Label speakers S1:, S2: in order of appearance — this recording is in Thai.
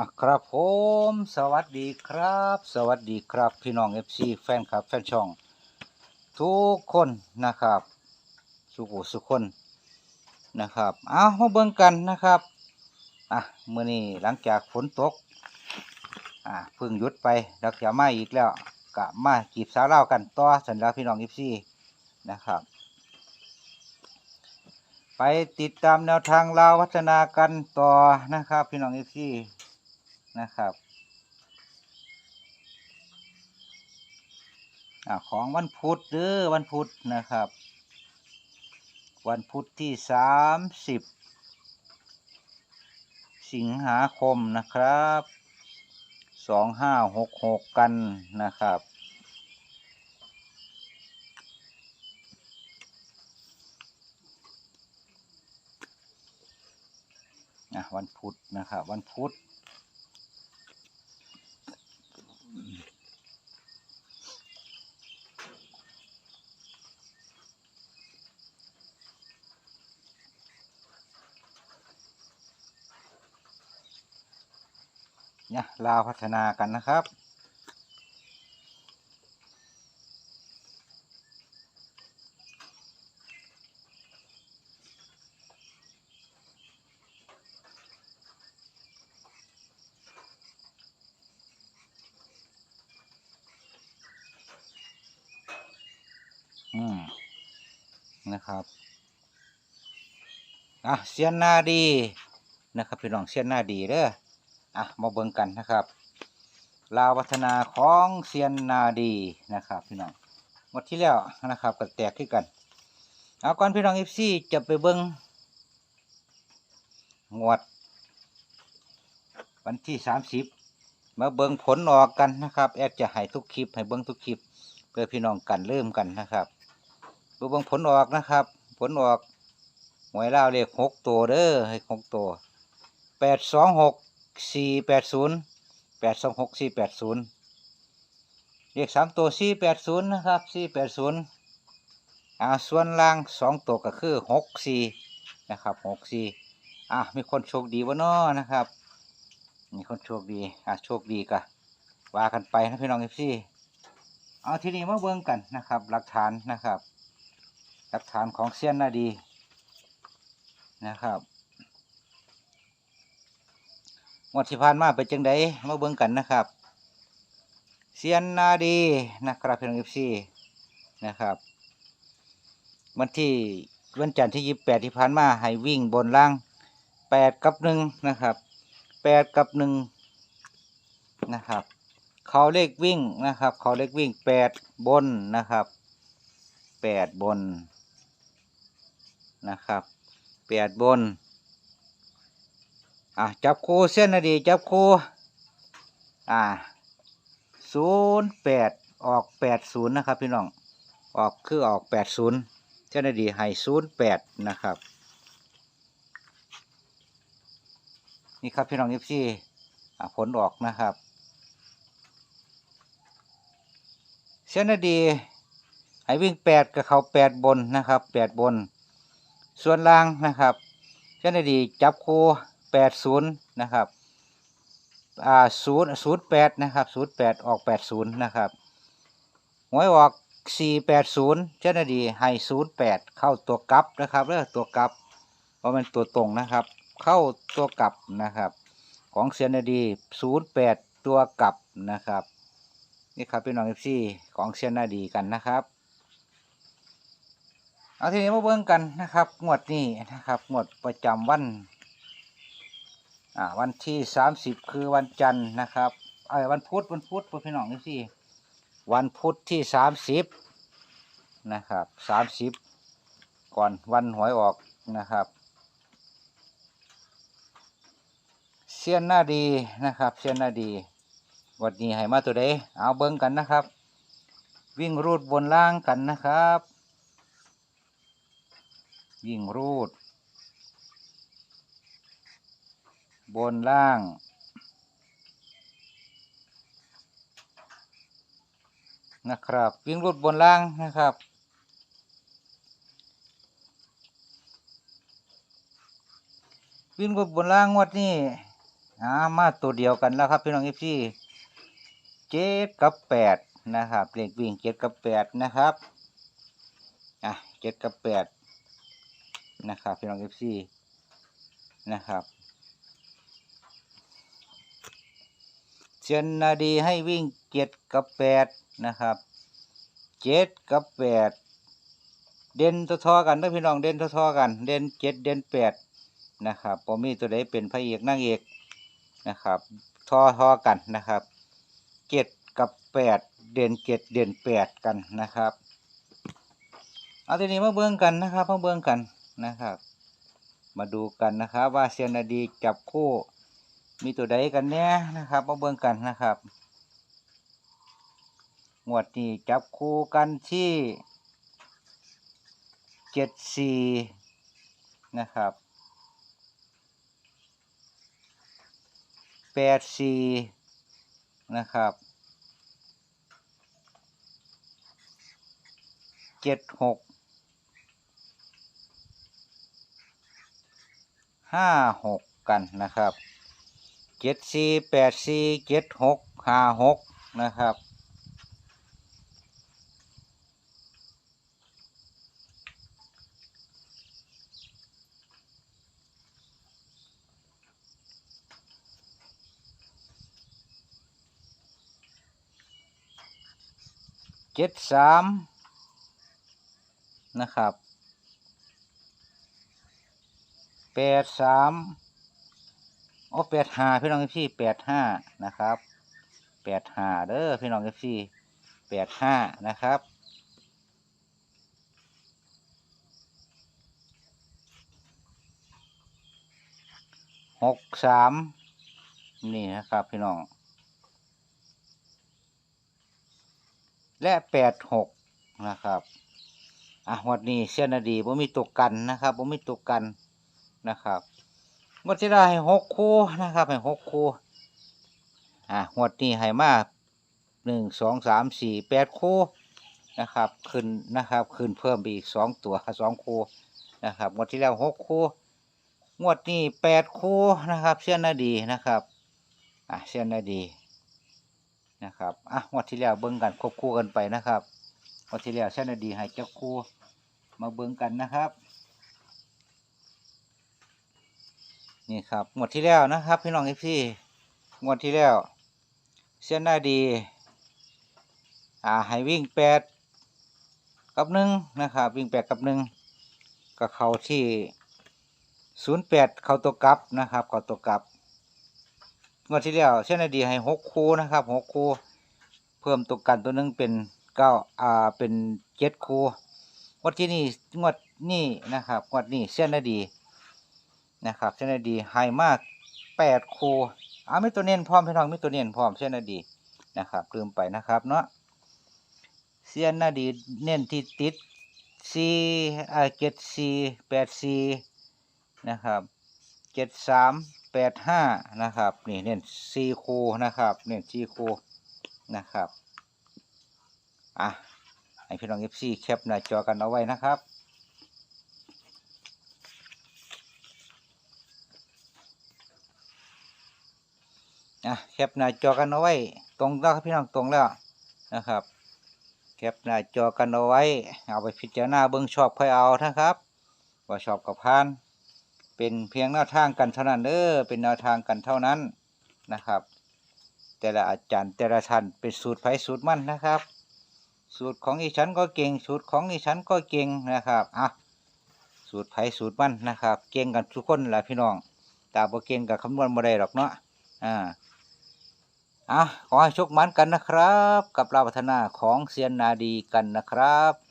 S1: อะครับผมสวัสดีครับ สวัสดีครับพี่น้อง FC แฟนคลับ แฟนช่อง ทุกคนนะครับ สุขุสุขคนนะครับเอามาเบิ่งกันนะครับอะมื้อนี้หลังจากฝนตกอะพิ่งหยุดไปแล้วจะมาอีกแล้วกะมาจีบสาวเล่ากันต่อสันแล้วพี่น้อง FC นะครับ ไปติดตามแนวทางลาวพัฒนากันต่อนะครับ พี่น้อง FC นะครับอของวันพุธเด้อวันพุธนะครับ วันพุธที่สามสิบสิงหาคมนะครับสองห้าหกหกกันนะครับอะวันพุธนะครับ วันพุธ เนี่ยลาวพัฒนากันนะครับ อืม นะครับอะเสียนหน้าดีนะครับพี่น้องเสียนหน้าดีเด้อ อะมาเบิ่งกันนะครับ ลาวัฒนาของเซียนนาดีนะครับพี่น้องหมดที่แล้วนะครับก็แตกขึ้นกัน เอาก่อนพี่น้องเอฟซีจะไปเบิ่งงวด วันที่สามสิบมาเบิ่งผลออกกันนะครับ แอดจะให้ทุกคลิปให้เบิ่งทุกคลิป เพื่อพี่น้องกันเริ่มกันนะครับเบิ่งผลออกนะครับ ผลออกหวยลาวเลขหกตัวเด้อให้หกตัวแปดสองหก สี่แปดศูนย์แปดสองหกสี่แปดศูนย์เลขสามตัวสี่แปดศูนย์นะครับสี่แปดศูนย์อ่าส่วนล่างสองตัวก็คือหกสี่นะครับหกสี่อะมีคนโชคดีวะเนาะนะครับ มีคนโชคดีอะโชคดีกะว่ากันไปนะพี่น้องเอฟซีเอาทีนี้มาเบิ่งกันนะครับ หลักฐานนะครับ หลักฐานของเซียนนาดีนะครับ งวดที่ผ่านมาเป็นจังไดมาเบิ่งกันนะครับเซียนนาดีนะครับเพียงเอฟซีนะครับ วันที่วันจันทร์ที่ยี่สิบแปดที่ผ่านมาให้วิ่งบนล่างแปดกับหนึ่งนะครับแปดกับหนึ่งนะครับ เขาเลขวิ่งนะครับ เขาเลขวิ่งแปดบนนะครับแปดบนนะครับแปดบน อะจับคู่เส้นนาดีจับคู่อ่าศูนย์แปดออกแปดศูนย์นะครับพี่น้องออกคือออกแปดศูนย์เส้นนาดีให้ศูนย์แปดนะครับนี่ครับพี่น้องยิปซี่ผลออกนะครับเส้นนาดีให้วิ่งแปดกับเขาแปดบนนะครับแปดบน ส่วนล่างนะครับเส้นนาดีจับคู่ แปดศูนย์นะครับอ่าศูนย์ศูนย์แปดนะครับศูนย์แปดออกแปดศูนย์นะครับหวยออกสี่แปดศูนย์เจ้าหน้าที่ให้ศูนย์แปดเข้าตัวกลับนะครับเรื่องตัวกลับ เพราะมันตัวตรงนะครับ เข้าตัวกลับนะครับ ของเซียนดีศูนย์แปดตัวกลับนะครับนี่ครับเป็นน้องเอฟซีของเซียนาดีกันนะครับเอาทีนี้มาเบิ่งกันนะครับงวดนี้นะครับงวดประจำวัน อ่าวันที่สามสิบคือวันจันทร์นะครับเอ้ยวันพุธวันพุธพี่น้องนี่สิวันพุธที่สามสิบนะครับสามสิบก่อนวันหวยออกนะครับเสี้ยนหน้าดีนะครับเสี้ยนหน้าดีวันนี้ให้มาตัวใดเอาเบิ้งกันนะครับ วิ่งรูดบนล่างกันนะครับ วิ่งรูด บนล่าง นะครับ วิ่งรูดบนล่างนะครับ วิ่งรูดบนล่างงวดนี้อ่ามาตัวเดียวกันแล้วครับพี่น้องเอฟซีเจ็ดกับแปดนะครับเลขวิ่งเจ็ดกับแปดนะครับอะเจ็ดกับแปดนะครับพี่น้องเอฟซีนะครับ เชียนนาดีให้วิ่งเจ็ดกับแปดนะครับเจ็ดกับแปดเด่นทอๆกันนะพี่น้องเด่นทอๆกัน เด่นเจ็ดเด่นแปดนะครับพอมีตัวใดเป็นพระเอกนางเอกนะครับทอทอกันนะครับเจ็ดกับแปดเด่นเจ็ดเด่นแปดกันนะครับเอาทีนี้มาเบิ่งกันนะครับมาเบิ่งกันนะครับ มาดูกันนะครับว่าเซียนนาดีจับคู่ มีตัวใดกันแน่นะครับมาเบิ่งกันนะครับงวดนี้จับคู่กันที่เจ็ดสี่นะครับแปดสี่นะครับเจ็ดหกห้าหกกันนะครับ จ็ดสี่แปดสี่เจ็ดหกห้าหกนะครับ เจ็ดสามนะครับแปดสาม โอ้แปดห้าพี่น้องพี่แปดห้านะครับแปดห้าเด้อพี่น้องพี่แปดห้านะครับหกสามนี่นะครับพี่น้อง และแปดหกนะครับอะวันนี้เส้นนาดีผมมีตกกันนะครับผมมีตกกันนะครับ งวดที่ได้ให้หกคู่นะครับให้หกคู่อะงวดนี้ให้มาหนึ่งสองสามสี่แปดคู่นะครับขึ้นนะครับขึ้นเพิ่มไปอีกสองตัวสองคู่นะครับงวดที่แล้วหกคู่งวดนี้แปดคู่นะครับเส้นนาดีนะครับอะเส้นนาดีนะครับอะงวดที่แล้วเบิ่งกันควบคู่กันไปนะครับงวดที่แล้วเส้นนาดีให้เจ้าคู่มาเบิ่งกันนะครับ นี่ครับงวดที่แล้วนะครับพี่น้องเอฟซีงวดที่แล้วเส้นหน้าดี อ่าให้วิ่งแปดกับหนึ่งนะครับวิ่งแปดกับหนึ่งก็เข้าที่ศูนย์แปดเข้าตัวกลับนะครับเข้าตัวกลับงวดที่แล้วเช่นอดีให้หกคู่นะครับหกคู่เพิ่มตัวกันตัวหนึ่งเป็นเก้าอ่าเป็นเจ็ดคู่งวดที่นี่งวดนี่นะครับงวดนี้เส้นอดี นะครับเส้นดีให้มากแปดคู่อ่าไม่ตัวเน้นพร้อมพี่น้องไม่ตัวเน้นพร้อมเส้นดีนะครับลืมไปนะครับเนาะเส้นอดีเน้นที่ติดสี่อ่าเจ็ดสี่แปดสี่นะครับเจ็ดสามแปดห้านะครับนี่เน้นสี่คูนะครับเน้นสี่คูนะครับอะให้พี่น้องเอฟซีแคปหน้าจอกันเอาไว้นะครับ อะแคปหน้าจอกันเอาไว้ ตรงแล้วครับพี่น้องตรงแล้วนะครับ แคปหน้าจอกันเอาไว้ เอาไปพิจารณาเบิ้องชอบค่อยเอานะครับ ว่าชอบกับพานเป็นเพียงแนวทางกันเท่านั้นเด้อเป็นแนวทางกันเท่านั้นนะครับ แต่ละอาจารย์แต่ละท่านเป็นสูตรไผ่สูตรมั่นนะครับ สูตรของอีฉันก็เก่ง สูตรของอีฉันก็เก่งนะครับอะสูตรไผ่สูตรมั่นนะครับ เก่งกันทุกคนแหละพี่น้องแต่บ่เก่งกับคำนวณบ่ได้หรอกเนาะ อ่าอะขอให้โชคมันกันนะครับ กับเราพัฒนาของเซียนนาดีกันนะครับ